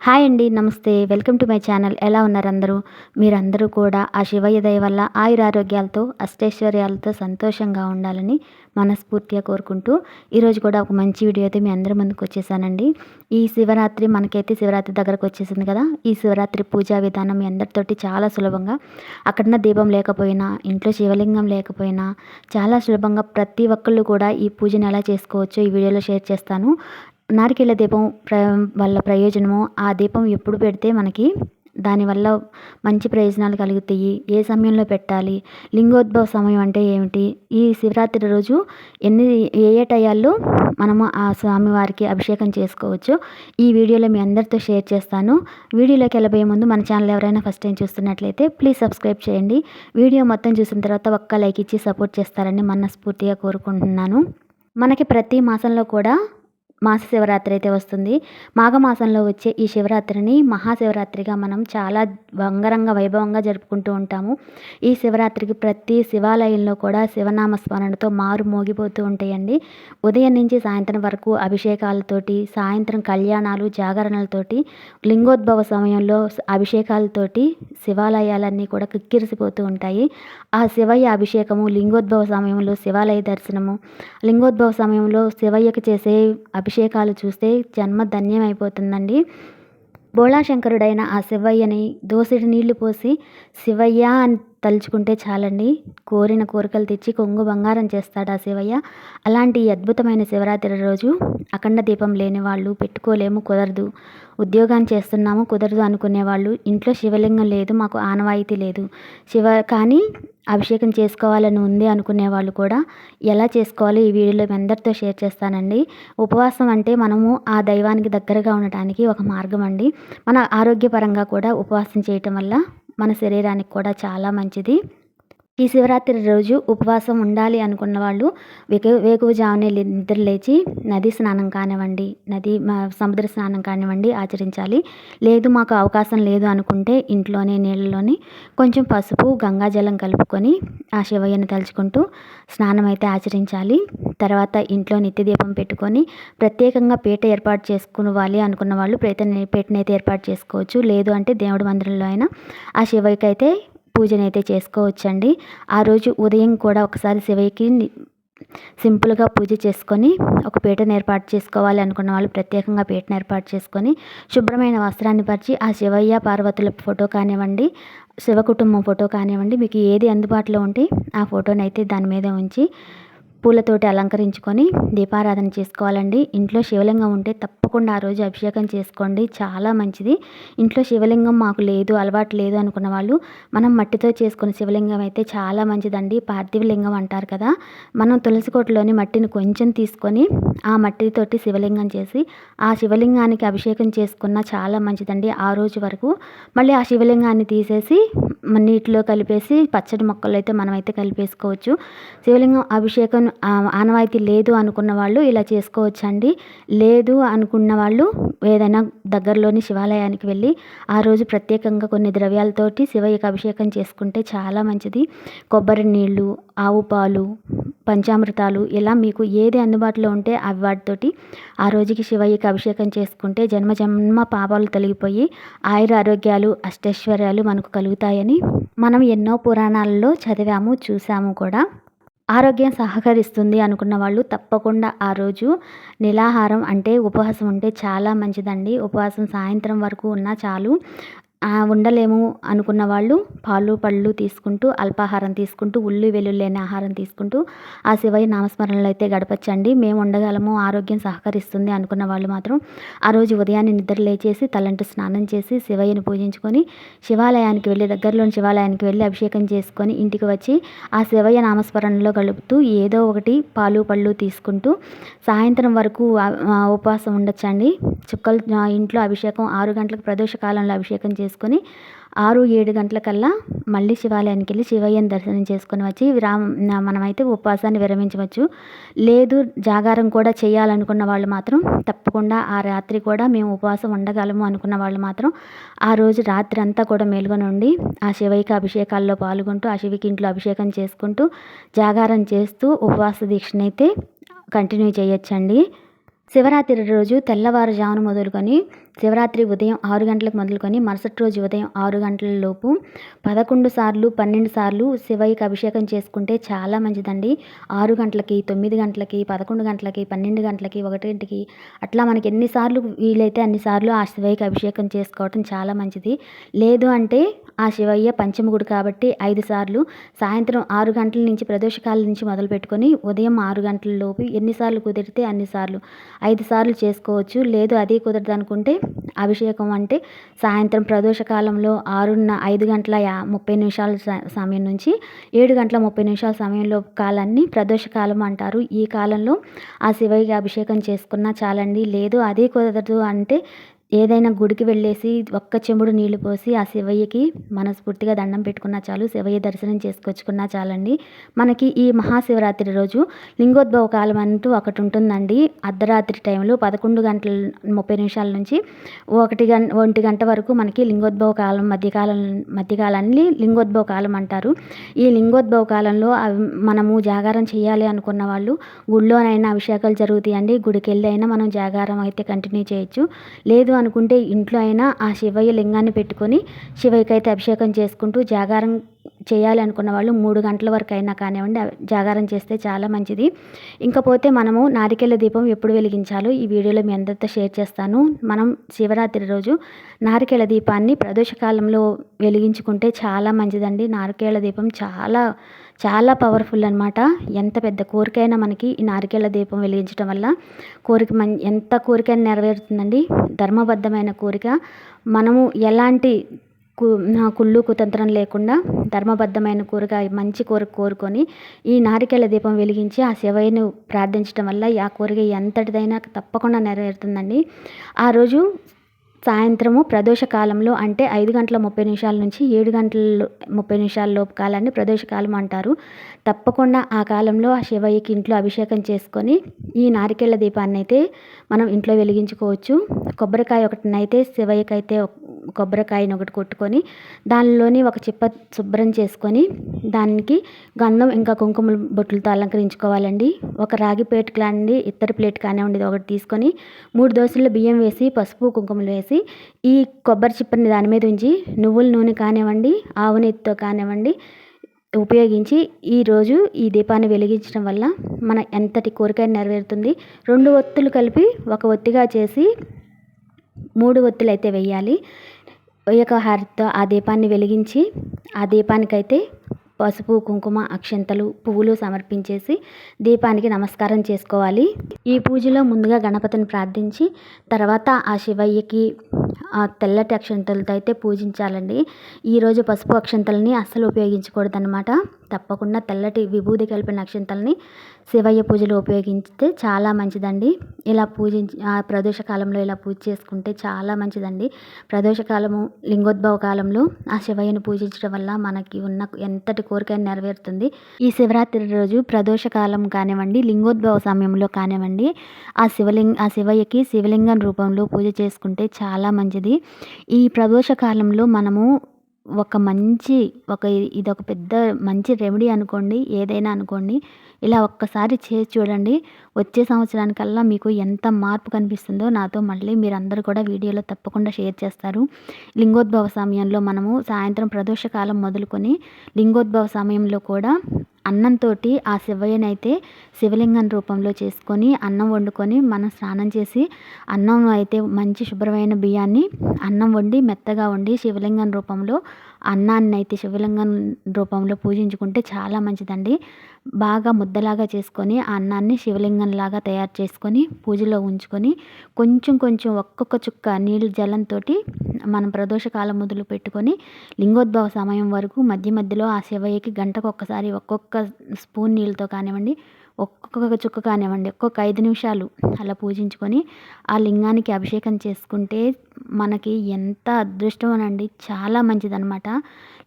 Hi అండి నమస్తే. Welcome to my channel. ఎలా ఉన్నారు అందరూ? మీరందరూ కూడా ఆ శివయ్య దయ వల్ల ఆయురారోగ్యాలతో అష్టైశ్వర్యాలతో సంతోషంగా ఉండాలని మనస్ఫూర్తిగా కోరుకుంటూ ఈరోజు కూడా ఒక మంచి వీడియో అయితే మీ అందరి ముందుకు వచ్చేసానండి. ఈ శివరాత్రి మనకైతే శివరాత్రి దగ్గరకు వచ్చేసింది కదా. ఈ శివరాత్రి పూజా విధానం మీ అందరితోటి చాలా సులభంగా అక్కడన్న దీపం లేకపోయినా ఇంట్లో శివలింగం లేకపోయినా చాలా సులభంగా ప్రతి ఒక్కళ్ళు కూడా ఈ పూజను ఎలా చేసుకోవచ్చో ఈ వీడియోలో షేర్ చేస్తాను. నారికేళ్ళ దీపం ప్ర వల్ల ప్రయోజనము ఆ దీపం ఎప్పుడు పెడితే మనకి దానివల్ల మంచి ప్రయోజనాలు కలుగుతాయి. ఏ సమయంలో పెట్టాలి? లింగోద్భవ సమయం అంటే ఏమిటి? ఈ శివరాత్రి రోజు ఎన్ని ఏ ఏ టయాల్లో మనము ఆ స్వామివారికి అభిషేకం చేసుకోవచ్చు? ఈ వీడియోలో మీ అందరితో షేర్ చేస్తాను. వీడియోలోకి వెళ్ళబోయే ముందు మన ఛానల్ ఎవరైనా ఫస్ట్ టైం చూస్తున్నట్లయితే ప్లీజ్ సబ్స్క్రైబ్ చేయండి. వీడియో మొత్తం చూసిన తర్వాత ఒక్క లైక్ ఇచ్చి సపోర్ట్ చేస్తారని మనస్ఫూర్తిగా కోరుకుంటున్నాను. మనకి ప్రతి మాసంలో కూడా మాస శివరాత్రి అయితే వస్తుంది. మాఘమాసంలో వచ్చే ఈ శివరాత్రిని మహాశివరాత్రిగా మనం చాలా వంగరంగ వైభవంగా జరుపుకుంటూ ఉంటాము. ఈ శివరాత్రికి ప్రతి శివాలయంలో కూడా శివనామ స్మరణతో మారు మోగిపోతూ ఉంటాయండి. ఉదయం నుంచి సాయంత్రం వరకు అభిషేకాలతోటి సాయంత్రం కళ్యాణాలు జాగరణలతోటి లింగోద్భవ సమయంలో అభిషేకాలతోటి శివాలయాలన్నీ కూడా కిక్కిరిసిపోతూ ఉంటాయి. ఆ శివయ్య అభిషేకము లింగోద్భవ సమయంలో శివాలయ దర్శనము లింగోద్భవ సమయంలో శివయ్యకు చేసే అభిషేకాలు చూస్తే జన్మ ధన్యమైపోతుందండి. బోళాశంకరుడైన ఆ శివయ్యని దోసిడి నీళ్ళు పోసి శివయ్య అని తలుచుకుంటే చాలండి. కోరిన కోరికలు తెచ్చి కొంగు బంగారం చేస్తాడు ఆ శివయ్య? అలాంటి అద్భుతమైన శివరాత్రి రోజు అఖండ దీపం లేని వాళ్ళు పెట్టుకోలేము కుదరదు. ఉద్యోగాన్ని చేస్తున్నాము కుదరదు అనుకునే వాళ్ళు ఇంట్లో శివలింగం లేదు మాకు ఆనవాయితీ లేదు. శివ కానీ అభిషేకం చేసుకోవాలని ఉంది అనుకునే వాళ్ళు కూడా ఎలా చేసుకోవాలో ఈ వీడియోలో మీ అందరితో షేర్ చేస్తానండి. ఉపవాసం అంటే మనము ఆ దైవానికి దగ్గరగా ఉండటానికి ఒక మార్గం అండి. మన ఆరోగ్యపరంగా కూడా ఉపవాసం చేయటం వల్ల మన శరీరానికి కూడా చాలా మంచిది. ఈ శివరాత్రి రోజు ఉపవాసం ఉండాలి అనుకున్న వాళ్ళు వేకు వేకువజామునే నిద్ర లేచి నది స్నానం కానివ్వండి నది సముద్ర స్నానం కానివ్వండి ఆచరించాలి. లేదు మాకు అవకాశం లేదు అనుకుంటే ఇంట్లోనే నీళ్ళలోని కొంచెం పసుపు గంగాజలం కలుపుకొని ఆ శివయ్యను తలుచుకుంటూ స్నానం అయితే ఆచరించాలి. తర్వాత ఇంట్లో నిత్య దీపం పెట్టుకొని ప్రత్యేకంగా పీట ఏర్పాటు చేసుకోవాలి అనుకున్న వాళ్ళు పీట పీటనైతే ఏర్పాటు చేసుకోవచ్చు. లేదు అంటే దేవుడి మందిరంలో అయినా ఆ శివయ్యకైతే పూజనైతే చేసుకోవచ్చండి. ఆ రోజు ఉదయం కూడా ఒకసారి శివయ్యకి సింపుల్గా పూజ చేసుకొని ఒక పీటను ఏర్పాటు చేసుకోవాలి అనుకున్న వాళ్ళు ప్రత్యేకంగా పీటను ఏర్పాటు చేసుకొని శుభ్రమైన వస్త్రాన్ని పరిచి ఆ శివయ్య పార్వతుల ఫోటో కానివ్వండి శివ కుటుంబం ఫోటో కానివ్వండి మీకు ఏది అందుబాటులో ఉంటే ఆ ఫోటోని అయితే దాని మీద ఉంచి పూలతోటి అలంకరించుకొని దీపారాధన చేసుకోవాలండి. ఇంట్లో శివలింగం ఉంటే తప్పకుండా ఆ రోజు అభిషేకం చేసుకోండి. చాలా మంచిది. ఇంట్లో శివలింగం మాకు లేదు అలవాటు లేదు అనుకున్న వాళ్ళు మనం మట్టితో చేసుకున్న శివలింగం అయితే చాలా మంచిదండి. పార్థివ లింగం అంటారు కదా మనం తులసి కోటలోని మట్టిని కొంచెం తీసుకొని ఆ మట్టితోటి శివలింగం చేసి ఆ శివలింగానికి అభిషేకం చేసుకున్న చాలా మంచిదండి ఆ రోజు వరకు. మళ్ళీ ఆ శివలింగాన్ని తీసేసి నీటిలో కలిపేసి పచ్చడి మొక్కలు అయితే మనమైతే కలిపేసుకోవచ్చు. శివలింగం అభిషేకం ఆనవాయితీ లేదు అనుకున్న వాళ్ళు ఇలా చేసుకోవచ్చండి. లేదు అనుకున్న వాళ్ళు ఏదైనా దగ్గరలోని శివాలయానికి వెళ్ళి ఆ రోజు ప్రత్యేకంగా కొన్ని ద్రవ్యాలతోటి శివయ్యకి అభిషేకం చేసుకుంటే చాలా మంచిది. కొబ్బరి నీళ్ళు ఆవు పాలు పంచామృతాలు ఇలా మీకు ఏది అందుబాటులో ఉంటే అవి వాటితోటి ఆ రోజుకి శివయ్యకి అభిషేకం చేసుకుంటే జన్మ జన్మ పాపాలు తొలగిపోయి ఆయుర ఆరోగ్యాలు అష్టైశ్వర్యాలు మనకు కలుగుతాయని మనం ఎన్నో పురాణాలలో చదివాము చూసాము కూడా. ఆరోగ్యం సహకరిస్తుంది అనుకున్న వాళ్ళు తప్పకుండా ఆ రోజు నిలాహారం అంటే ఉపవాసం ఉంటే చాలా మంచిదండి. ఉపవాసం సాయంత్రం వరకు ఉన్నా చాలు. ఉండలేము అనుకున్న వాళ్ళు పాలు పళ్ళు తీసుకుంటూ అల్పాహారం తీసుకుంటూ ఉల్లి వెల్లుల్లి లేని ఆహారం తీసుకుంటూ ఆ శివయ్య నామస్మరణలు అయితే గడపచ్చండి. మేము ఉండగలము ఆరోగ్యం సహకరిస్తుంది అనుకున్న వాళ్ళు మాత్రం ఆ రోజు ఉదయాన్నే నిద్ర లేచేసి తలంటు స్నానం చేసి శివయ్యను పూజించుకొని శివాలయానికి వెళ్ళి దగ్గరలోని శివాలయానికి వెళ్ళి అభిషేకం చేసుకొని ఇంటికి వచ్చి ఆ శివయ్య నామస్మరణలో గడుపుతూ ఏదో ఒకటి పాలు పళ్ళు తీసుకుంటూ సాయంత్రం వరకు ఉపవాసం ఉండొచ్చండి. చుక్కలు ఇంట్లో అభిషేకం ఆరు గంటలకు ప్రదోష కాలంలో అభిషేకం చేసి చేసుకొని ఆరు ఏడు గంటలకల్లా మళ్ళీ శివాలయానికి వెళ్ళి శివయ్యని దర్శనం చేసుకొని వచ్చి విరామ మనమైతే ఉపవాసాన్ని విరమించవచ్చు. లేదు జాగారం కూడా చేయాలనుకున్న వాళ్ళు మాత్రం తప్పకుండా ఆ రాత్రి కూడా మేము ఉపవాసం ఉండగలము అనుకున్న వాళ్ళు మాత్రం ఆ రోజు రాత్రి అంతా కూడా మేలుకొని ఉండి ఆ శివయ్యకి అభిషేకాల్లో పాల్గొంటూ ఆ శివికి ఇంట్లో అభిషేకం చేసుకుంటూ జాగారం చేస్తూ ఉపవాస దీక్షనైతే కంటిన్యూ చేయొచ్చండి. శివరాత్రి రోజు తెల్లవారుజామున మొదలుకొని శివరాత్రి ఉదయం ఆరు గంటలకు మొదలుకొని మరుసటి రోజు ఉదయం ఆరు గంటల లోపు పదకొండు సార్లు పన్నెండు సార్లు శివయ్యకి అభిషేకం చేసుకుంటే చాలా మంచిదండి. ఆరు గంటలకి తొమ్మిది గంటలకి పదకొండు గంటలకి పన్నెండు గంటలకి ఒకటింటికి అట్లా మనకి ఎన్నిసార్లు వీలైతే అన్నిసార్లు ఆ శివయ్యకి అభిషేకం చేసుకోవటం చాలా మంచిది. లేదు అంటే ఆ శివయ్య పంచముగుడు కాబట్టి ఐదు సార్లు సాయంత్రం ఆరు గంటల నుంచి ప్రదోషకాల నుంచి మొదలుపెట్టుకొని ఉదయం ఆరు గంటల లోపు ఎన్నిసార్లు కుదిరితే అన్నిసార్లు ఐదు సార్లు చేసుకోవచ్చు. లేదు అది కుదరదు అనుకుంటే అభిషేకం అంటే సాయంత్రం ప్రదోషకాలంలో ఆరున్న ఐదు గంటల యా ముప్పై నిమిషాల సమయం నుంచి ఏడు గంటల ముప్పై నిమిషాల సమయంలో కాలాన్ని ప్రదోషకాలం అంటారు. ఈ కాలంలో ఆ శివయ్యకి అభిషేకం చేసుకున్నా చాలండి. లేదు అదే కుదరదు అంటే ఏదైనా గుడికి వెళ్ళేసి ఒక్క చెంబుడు నీళ్ళు పోసి ఆ శివయ్యకి మనస్ఫూర్తిగా దండం పెట్టుకున్నా చాలు శివయ్య దర్శనం చేసుకొచ్చుకున్నా చాలండి. మనకి ఈ మహాశివరాత్రి రోజు లింగోద్భవ కాలం అంటూ ఒకటి ఉంటుందండి. అర్ధరాత్రి టైంలో పదకొండు గంటల ముప్పై నిమిషాల నుంచి ఒకటి గంట ఒంటి గంట వరకు మనకి లింగోద్భవ కాలం మధ్యకాలం మధ్యకాలాన్ని లింగోద్భవ కాలం అంటారు. ఈ లింగోద్భవ కాలంలో మనము జాగారం చేయాలి అనుకున్న వాళ్ళు గుళ్ళోనైనా అభిషేకాలు జరుగుతాయండి. గుడికి వెళ్ళి అయినా మనం జాగారం అయితే కంటిన్యూ చేయొచ్చు. లేదు అనుకుంటే ఇంట్లో అయినా ఆ శివయ్య లింగాన్ని పెట్టుకొని శివయ్యకి అయితే అభిషేకం చేసుకుంటూ జాగారం చేయాలనుకున్న వాళ్ళు మూడు గంటల వరకు అయినా కానివ్వండి జాగారం చేస్తే చాలా మంచిది. ఇంకపోతే మనము నారికేళ్ళ దీపం ఎప్పుడు వెలిగించాలో ఈ వీడియోలో మీ అందరితో షేర్ చేస్తాను. మనం శివరాత్రి రోజు నారికేళ్ళ దీపాన్ని ప్రదోషకాలంలో వెలిగించుకుంటే చాలా మంచిదండి. నారికేళ్ళ దీపం చాలా చాలా పవర్ఫుల్ అనమాట ఎంత పెద్ద కోరికైనా మనకి ఈ నారికేళ్ళ దీపం వెలిగించడం వల్ల కోరిక మం ఎంత కోరికైనా నెరవేరుతుందండి. ధర్మబద్ధమైన కోరిక. మనము ఎలాంటి కు కుళ్ళు కుతంత్రం లేకుండా ధర్మబద్ధమైన కోరిక మంచి కోరిక కోరుకొని ఈ నారికేళ్ళ దీపం వెలిగించి ఆ శివయ్యను ప్రార్థించడం వల్ల ఆ కోరిక ఎంతటిదైనా తప్పకుండా నెరవేరుతుందండి. ఆ రోజు సాయంత్రము ప్రదోష కాలంలో అంటే ఐదు గంటల ముప్పై నిమిషాల నుంచి ఏడు గంటల ముప్పై నిమిషాల లోపు కాలాన్ని ప్రదోష కాలం అంటారు. తప్పకుండా ఆ కాలంలో ఆ శివయ్యకి ఇంట్లో అభిషేకం చేసుకొని ఈ నారికేళ్ళ దీపాన్ని అయితే మనం ఇంట్లో వెలిగించుకోవచ్చు. కొబ్బరికాయ ఒకటినైతే శివయ్యకి అయితే కొబ్బరికాయని ఒకటి కొట్టుకొని దానిలోని ఒక చిప్ప శుభ్రం చేసుకొని దానికి గంధం ఇంకా కుంకుమ బొట్లతో అలంకరించుకోవాలండి. ఒక రాగి ప్లేట్ కానివ్వండి ఇత్తడి ప్లేట్ కానివ్వండి ఒకటి తీసుకొని మూడు దోశలు బియ్యం వేసి పసుపు కుంకుమలు వేసి ఈ కొబ్బరి చిప్పని దాని మీద ఉంచి నువ్వుల నూనె కానివ్వండి ఆవు నెత్తితో కానివ్వండి ఉపయోగించి ఈరోజు ఈ దీపాన్ని వెలిగించడం వల్ల మన ఎంతటి కోరిక నెరవేరుతుంది. రెండు ఒత్తులు కలిపి ఒక ఒత్తిగా చేసి మూడు ఒత్తులు అయితే వెయ్యాలి ఒక హారతితో ఆ దీపాన్ని వెలిగించి ఆ దీపానికైతే పసుపు కుంకుమ అక్షంతలు పువ్వులు సమర్పించేసి దీపానికి నమస్కారం చేసుకోవాలి. ఈ పూజలో ముందుగా గణపతిని ప్రార్థించి తర్వాత ఆ శివయ్యకి ఆ తెల్లటి అక్షంతలతో అయితే పూజించాలండి. ఈరోజు పసుపు అక్షంతలని అస్సలు ఉపయోగించకూడదనమాట తప్పకుండా తెల్లటి విభూది కలిపిన నక్షత్రాలని శివయ్య పూజలో ఉపయోగిస్తే చాలా మంచిదండి. ఇలా పూజించి ఆ ప్రదోష కాలంలో ఇలా పూజ చేసుకుంటే చాలా మంచిదండి. ప్రదోష కాలము లింగోద్భవ కాలంలో ఆ శివయ్యను పూజించడం వల్ల మనకి ఉన్న ఎంతటి కోరిక నెరవేరుతుంది. ఈ శివరాత్రి రోజు ప్రదోష కాలం కానివ్వండి లింగోద్భవ సమయంలో కానివ్వండి ఆ శివలింగ ఆ శివయ్యకి శివలింగం రూపంలో పూజ చేసుకుంటే చాలా మంచిది. ఈ ప్రదోష కాలంలో మనము ఒక మంచి ఒక ఇదొక పెద్ద మంచి రెమెడీ అనుకోండి ఏదైనా అనుకోండి ఇలా ఒక్కసారి చేసి చూడండి. వచ్చే సంవత్సరానికల్లా మీకు ఎంత మార్పు కనిపిస్తుందో నాతో మళ్ళీ మీరందరూ కూడా వీడియోలో తప్పకుండా షేర్ చేస్తారు. లింగోద్భవ సమయంలో మనము సాయంత్రం ప్రదోషకాలం మొదలుకొని లింగోద్భవ సమయంలో కూడా అన్నంతో ఆ శివయ్యనైతే శివలింగం రూపంలో చేసుకొని అన్నం వండుకొని మనం స్నానం చేసి అన్నం అయితే మంచి శుభ్రమైన బియ్యాన్ని అన్నం వండి మెత్తగా వండి శివలింగం రూపంలో అన్నాన్ని అయితే శివలింగం రూపంలో పూజించుకుంటే చాలా మంచిదండి. బాగా ముద్దలాగా చేసుకొని ఆ అన్నాన్ని శివలింగంలాగా తయారు చేసుకొని పూజలో ఉంచుకొని కొంచెం కొంచెం ఒక్కొక్క చుక్క నీళ్ళు జలంతో మనం ప్రదోషకాలం మొదలు పెట్టుకొని లింగోద్భవ సమయం వరకు మధ్య మధ్యలో ఆ శివయ్యకి గంటకు ఒక్కసారి ఒక్కొక్క స్పూన్ నీళ్ళతో కానివ్వండి ఒక్కొక్క చుక్క కానివ్వండి ఒక్కొక్క ఐదు నిమిషాలు అలా పూజించుకొని ఆ లింగానికి అభిషేకం చేసుకుంటే మనకి ఎంత అదృష్టం అనండి. చాలా మంచిదనమాట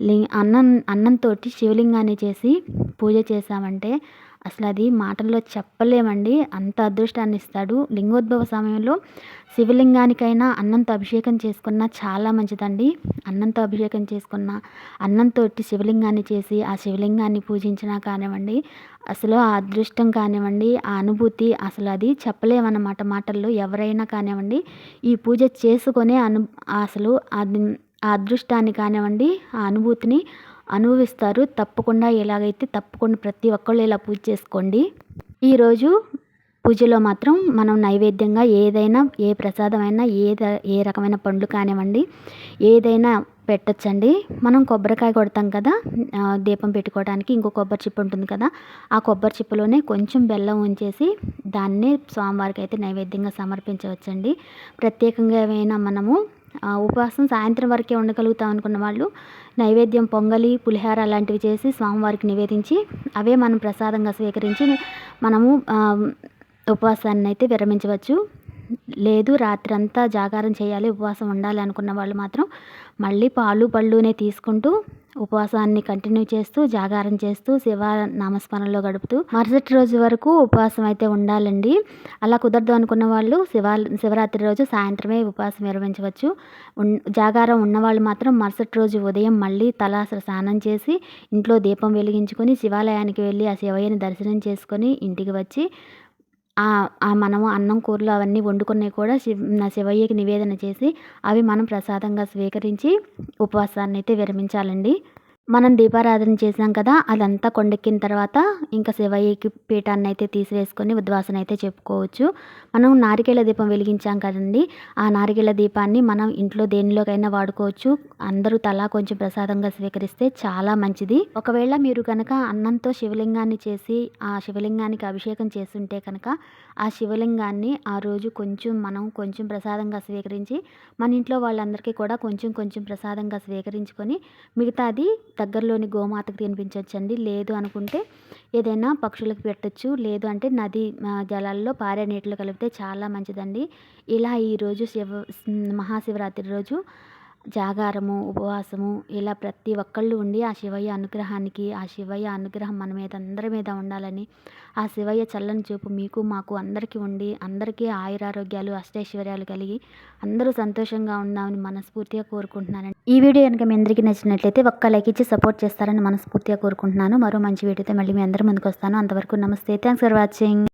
లి అన్నం అన్నంతో శివలింగాన్ని చేసి పూజ చేసామంటే అసలు అది మాటల్లో చెప్పలేమండి. అంత అదృష్టాన్ని ఇస్తాడు లింగోద్భవ సమయంలో శివలింగానికైనా అన్నంతో అభిషేకం చేసుకున్న చాలా మంచిదండి. అన్నంతో అభిషేకం చేసుకున్న అన్నంతో శివలింగాన్ని చేసి ఆ శివలింగాన్ని పూజించినా కానివ్వండి అసలు ఆ అదృష్టం కానివ్వండి ఆ అనుభూతి అసలు అది చెప్పలేమన్నమాట మాటల్లో ఎవరైనా కానివ్వండి. ఈ పూజ చేసుకునే అను అసలు అది ఆ అదృష్టాన్ని కానివ్వండి ఆ అనుభూతిని అనుభవిస్తారు. తప్పకుండా ఎలాగైతే తప్పకుండా ప్రతి ఒక్కళ్ళు ఇలా పూజ చేసుకోండి. ఈరోజు పూజలో మాత్రం మనం నైవేద్యంగా ఏదైనా ఏ ప్రసాదమైనా ఏద ఏ రకమైన పండ్లు కానివ్వండి ఏదైనా పెట్టచ్చండి. మనం కొబ్బరికాయ కొడతాం కదా దీపం పెట్టుకోవడానికి ఇంకో కొబ్బరి చిప్ప ఉంటుంది కదా ఆ కొబ్బరి చిప్పలోనే కొంచెం బెల్లం ఉంచేసి దాన్ని స్వామివారికి అయితే నైవేద్యంగా సమర్పించవచ్చండి. ప్రత్యేకంగా ఏమైనా మనము ఉపవాసం సాయంత్రం వరకే ఉండగలుగుతాం అనుకున్న వాళ్ళు నైవేద్యం పొంగలి పులిహార అలాంటివి చేసి స్వామివారికి నివేదించి అవే మనం ప్రసాదంగా స్వీకరించి మనము ఉపవాసాన్ని అయితే విరమించవచ్చు. లేదు రాత్రి అంతా జాగారం చేయాలి ఉపవాసం ఉండాలి అనుకున్న వాళ్ళు మాత్రం మళ్ళీ పాలు పళ్ళునే తీసుకుంటూ ఉపవాసాన్ని కంటిన్యూ చేస్తూ జాగారం చేస్తూ శివ నామస్మరణలో గడుపుతూ మరుసటి రోజు వరకు ఉపవాసం అయితే ఉండాలండి. అలా కుదరదు అనుకున్న వాళ్ళు శివ శివరాత్రి రోజు సాయంత్రమే ఉపవాసం నిర్వహించవచ్చు. జాగారం ఉన్నవాళ్ళు మాత్రం మరుసటి రోజు ఉదయం మళ్ళీ తలాసర స్నానం చేసి ఇంట్లో దీపం వెలిగించుకొని శివాలయానికి వెళ్ళి ఆ శివయ్యని దర్శనం చేసుకొని ఇంటికి వచ్చి మనము అన్నం కూరలు అవన్నీ వండుకున్నవి కూడా శివ శివయ్యకి నివేదన చేసి అవి మనం ప్రసాదంగా స్వీకరించి ఉపవాసాన్ని అయితే విరమించాలండి. మనం దీపారాధన చేసాం కదా అదంతా కొండెక్కిన తర్వాత ఇంకా శివయ్యకి పీఠాన్ని అయితే తీసివేసుకొని ఉద్వాసన అయితే చెప్పుకోవచ్చు. మనం నారికేళ దీపం వెలిగించాం కదండి ఆ నారికేళ దీపాన్ని మనం ఇంట్లో దేనిలోకైనా వాడుకోవచ్చు. అందరూ తలా కొంచెం ప్రసాదంగా స్వీకరిస్తే చాలా మంచిది. ఒకవేళ మీరు కనుక అన్నంతో శివలింగాన్ని చేసి ఆ శివలింగానికి అభిషేకం చేస్తుంటే కనుక ఆ శివలింగాన్ని ఆ రోజు కొంచెం మనం కొంచెం ప్రసాదంగా స్వీకరించి మన ఇంట్లో వాళ్ళందరికీ కూడా కొంచెం కొంచెం ప్రసాదంగా స్వీకరించుకొని మిగతాది దగ్గరలోని గోమాతకు తినిపించవచ్చండి లేదు అనుకుంటే ఏదైనా పక్షులకు పెట్టచ్చు. లేదు అంటే నది జలాల్లో పారే నీటిలో కలిపితే చాలా మంచిదండి. ఇలా ఈరోజు శివ మహాశివరాత్రి రోజు జాగారము ఉపవాసము ఇలా ప్రతి ఒక్కళ్ళు ఉండి ఆ శివయ్య అనుగ్రహానికి ఆ శివయ్య అనుగ్రహం మన మీద అందరి మీద ఉండాలని ఆ శివయ్య చల్లని చూపు మీకు మాకు అందరికీ ఉండి అందరికీ ఆయురారోగ్యాలు అష్టైశ్వర్యాలు కలిగి అందరూ సంతోషంగా ఉందామని మనస్ఫూర్తిగా కోరుకుంటున్నానండి. ఈ వీడియో కనుక మీ అందరికీ నచ్చినట్లయితే ఒక్క లైక్ ఇచ్చి సపోర్ట్ చేస్తారని మనస్ఫూర్తిగా కోరుకుంటున్నాను. మరో మంచి వీడియోతో మళ్ళీ మీ అందరి ముందుకు వస్తాను. అంతవరకు నమస్తే. Thanks for watching.